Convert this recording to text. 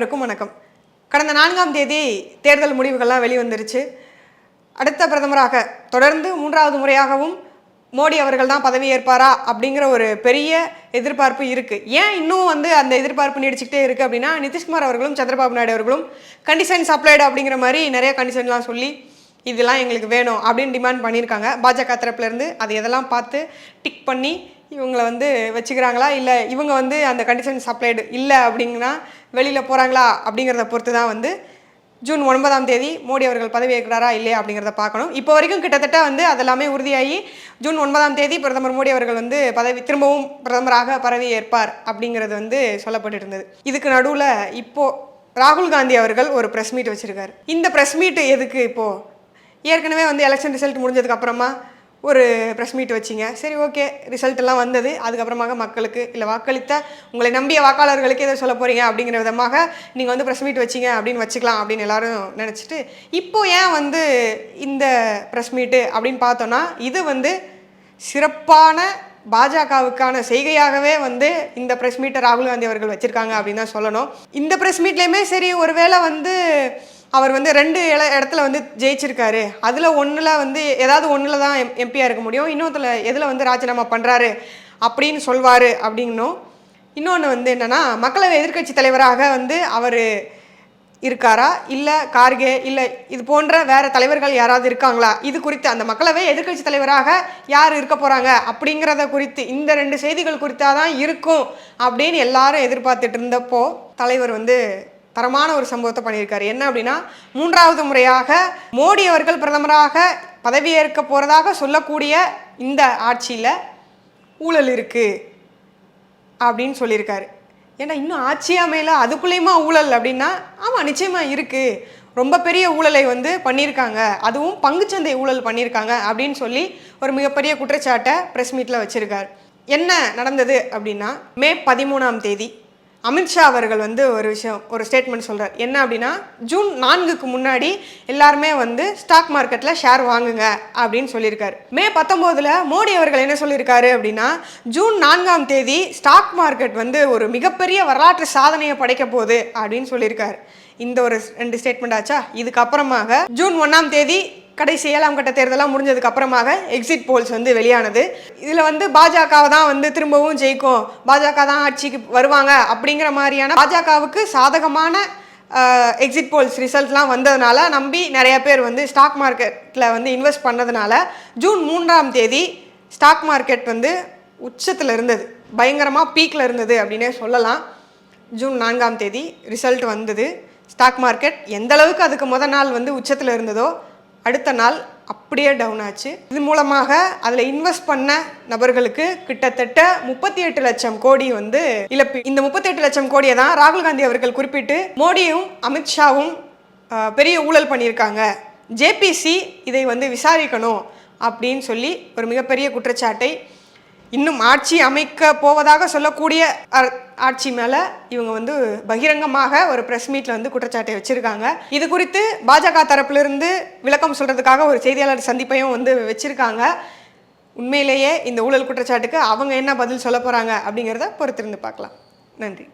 அனைவருக்கும் வணக்கம். கடந்த நான்காம் தேதி தேர்தல் முடிவுகள்லாம் வெளிவந்துருச்சு. அடுத்த பிரதமராக தொடர்ந்து மூன்றாவது முறையாகவும் மோடி அவர்கள் தான் பதவி ஏற்பாரா அப்படிங்கிற ஒரு பெரிய எதிர்பார்ப்பு இருக்குது ஏன் இன்னும் வந்து அந்த எதிர்பார்ப்பு நீடிச்சுக்கிட்டே இருக்குது அப்படின்னா நிதிஷ்குமார் அவர்களும் சந்திரபாபு நாயுடு அவர்களும் கண்டிஷன் சப்ளைடு அப்படிங்கிற மாதிரி நிறைய கண்டிஷன்லாம் சொல்லி இதெல்லாம் எங்களுக்கு வேணும் அப்படின்னு டிமாண்ட் பண்ணியிருக்காங்க. பாஜக தரப்புலேருந்து அது எதெல்லாம் பார்த்து டிக் பண்ணி இவங்களை வந்து வச்சுக்கிறாங்களா? இல்லை இவங்க வந்து அந்த கண்டிஷன் சப்ளைடு இல்லை அப்படிங்கன்னா வெளியில் போகிறாங்களா அப்படிங்கிறத பொறுத்து தான் வந்து ஜூன் ஒன்பதாம் தேதி மோடி அவர்கள் பதவி ஏற்கிறாரா இல்லையா அப்படிங்கிறத பார்க்கணும். இப்போ வரைக்கும் கிட்டத்தட்ட வந்து அதெல்லாமே உறுதியாகி ஜூன் ஒன்பதாம் தேதி பிரதமர் மோடி அவர்கள் வந்து பதவி திரும்பவும் பிரதமராக பதவி ஏற்பார் அப்படிங்கிறது வந்து சொல்லப்பட்டு இருந்தது இதுக்கு நடுவில் இப்போது ராகுல் காந்தி அவர்கள் ஒரு ப்ரெஸ் மீட் வச்சுருக்காரு. இந்த ப்ரெஸ் மீட் எதுக்கு இப்போது ஏற்கனவே வந்து எலெக்ஷன் ரிசல்ட் முடிஞ்சதுக்கு அப்புறமா ஒரு ப்ரெஸ் மீட் வச்சிங்க. சரி ஓகே ரிசல்ட் எல்லாம் வந்தது. அதுக்கப்புறமாக மக்களுக்கு இல்லை வாக்களித்த உங்களை நம்பிய வாக்காளர்களுக்கு எதை சொல்ல போகிறீங்க அப்படிங்கிற விதமாக நீங்கள் வந்து ப்ரெஸ் மீட் வச்சிங்க அப்படின்னு வச்சுக்கலாம் அப்படின்னு எல்லாரும் நினச்சிட்டு இப்போ ஏன் வந்து இந்த ப்ரெஸ் மீட்டு அப்படின்னு பார்த்தோன்னா இது வந்து சிறப்பான பாஜகவுக்கான செய்கையாகவே வந்து இந்த ப்ரெஸ் மீட்டை ராகுல் காந்தி அவர்கள் வச்சுருக்காங்க அப்படின்னு தான் சொல்லணும். இந்த ப்ரெஸ் மீட்லேயுமே சரி ஒருவேளை வந்து அவர் வந்து ரெண்டு இல இடத்துல வந்து ஜெயிச்சிருக்காரு. அதில் ஒன்றில் வந்து ஏதாவது ஒன்றில் தான் எம் எம்பியாக இருக்க முடியும். இன்னொருத்தில் எதில் வந்து ராஜினாமா பண்ணுறாரு அப்படின்னு சொல்வார் அப்படின்னும். இன்னொன்று வந்து என்னென்னா மக்களவை எதிர்க்கட்சி தலைவராக வந்து அவர் இருக்காரா? இல்லை கார்கே இல்லை இது போன்ற வேறு தலைவர்கள் யாராவது இருக்காங்களா? இது குறித்து அந்த மக்களவை எதிர்க்கட்சி தலைவராக யார் இருக்க போகிறாங்க அப்படிங்கிறத குறித்து இந்த ரெண்டு செய்திகள் குறித்தாக தான் இருக்கும் அப்படின்னு எல்லாரும் எதிர்பார்த்துட்டு இருந்தப்போ தலைவர் வந்து தரமான ஒரு சம்பவத்தை பண்ணியிருக்காரு. என்ன அப்படின்னா மூன்றாவது முறையாக மோடி அவர்கள் பிரதமராக பதவியேற்க போகிறதாக சொல்லக்கூடிய இந்த ஆட்சியில் ஊழல் இருக்குது அப்படின்னு சொல்லியிருக்காரு. ஏன்னா இன்னும் ஆட்சியாக மேலே அதுக்குள்ளேயுமா ஊழல் அப்படின்னா ஆமாம் நிச்சயமாக இருக்குது ரொம்ப பெரிய ஊழலை வந்து பண்ணியிருக்காங்க. அதுவும் பங்குச்சந்தை ஊழல் பண்ணியிருக்காங்க அப்படின்னு சொல்லி ஒரு மிகப்பெரிய குற்றச்சாட்டை ப்ரெஸ் மீட்டில் வச்சுருக்கார். என்ன நடந்தது அப்படின்னா மே பதிமூணாம் தேதி அமித்ஷா அவர்கள் வந்து ஒரு விஷயம் ஒரு ஸ்டேட்மெண்ட் சொல்கிறார் என்ன அப்படின்னா ஜூன் நான்குக்கு முன்னாடி எல்லாருமே வந்து ஸ்டாக் மார்க்கெட்டில் ஷேர் வாங்குங்க அப்படின்னு சொல்லியிருக்காரு. மே பத்தொம்போதில் மோடி அவர்கள் என்ன சொல்லியிருக்காரு அப்படின்னா ஜூன் நான்காம் தேதி ஸ்டாக் மார்க்கெட் வந்து ஒரு மிகப்பெரிய வரலாற்று சாதனையை படைக்க போகுது அப்படின்னு சொல்லியிருக்காரு. இந்த ஒரு ரெண்டு ஸ்டேட்மெண்ட் ஆச்சா? இதுக்கப்புறமாக ஜூன் ஒன்றாம் தேதி கடைசி ஏழாம் கட்ட தேர்தலாம் முடிஞ்சதுக்கு அப்புறமாக எக்ஸிட் போல்ஸ் வந்து வெளியானது. இதில் வந்து பாஜகவை தான் வந்து திரும்பவும் ஜெயிக்கும். பாஜக தான் ஆட்சிக்கு வருவாங்க அப்படிங்கிற மாதிரியான பாஜகவுக்கு சாதகமான எக்ஸிட் போல்ஸ் ரிசல்ட்லாம் வந்ததுனால நம்பி நிறைய பேர் வந்து ஸ்டாக் மார்க்கெட்டில் வந்து இன்வெஸ்ட் பண்ணதுனால ஜூன் மூன்றாம் தேதி ஸ்டாக் மார்க்கெட் வந்து உச்சத்தில் இருந்தது. பயங்கரமாக பீக்கில் இருந்தது அப்படின்னே சொல்லலாம். ஜூன் நான்காம் தேதி ரிசல்ட் வந்தது. ஸ்டாக் மார்க்கெட் எந்த அளவுக்கு அதுக்கு முத நாள் வந்து உச்சத்தில் இருந்ததோ அடுத்த நாள் அப்படியே டவுன் ஆச்சு. இது மூலமாக அதில் இன்வெஸ்ட் பண்ண நபர்களுக்கு கிட்டத்தட்ட முப்பத்தி எட்டு லட்சம் கோடி வந்து இழப்பு. இந்த முப்பத்தி எட்டு லட்சம் கோடியை தான் ராகுல் காந்தி அவர்கள் குறிப்பிட்டு மோடியும் அமித்ஷாவும் பெரிய ஊழல் பண்ணியிருக்காங்க. ஜேபிசி இதை வந்து விசாரிக்கணும் அப்படின்னு சொல்லி ஒரு மிகப்பெரிய குற்றச்சாட்டை இன்னும் ஆட்சி அமைக்க போவதாக சொல்லக்கூடிய ஆட்சி மேலே இவங்க வந்து பகிரங்கமாக ஒரு ப்ரெஸ் மீட்டில் வந்து குற்றச்சாட்டை வச்சுருக்காங்க. இது குறித்து பாஜக தரப்பிலிருந்து விளக்கம் சொல்கிறதுக்காக ஒரு செய்தியாளர் சந்திப்பையும் வந்து வச்சுருக்காங்க. உண்மையிலேயே இந்த ஊழல் குற்றச்சாட்டுக்கு அவங்க என்ன பதில் சொல்ல போகிறாங்க அப்படிங்கிறத பொறுத்திருந்து பார்க்கலாம். நன்றி.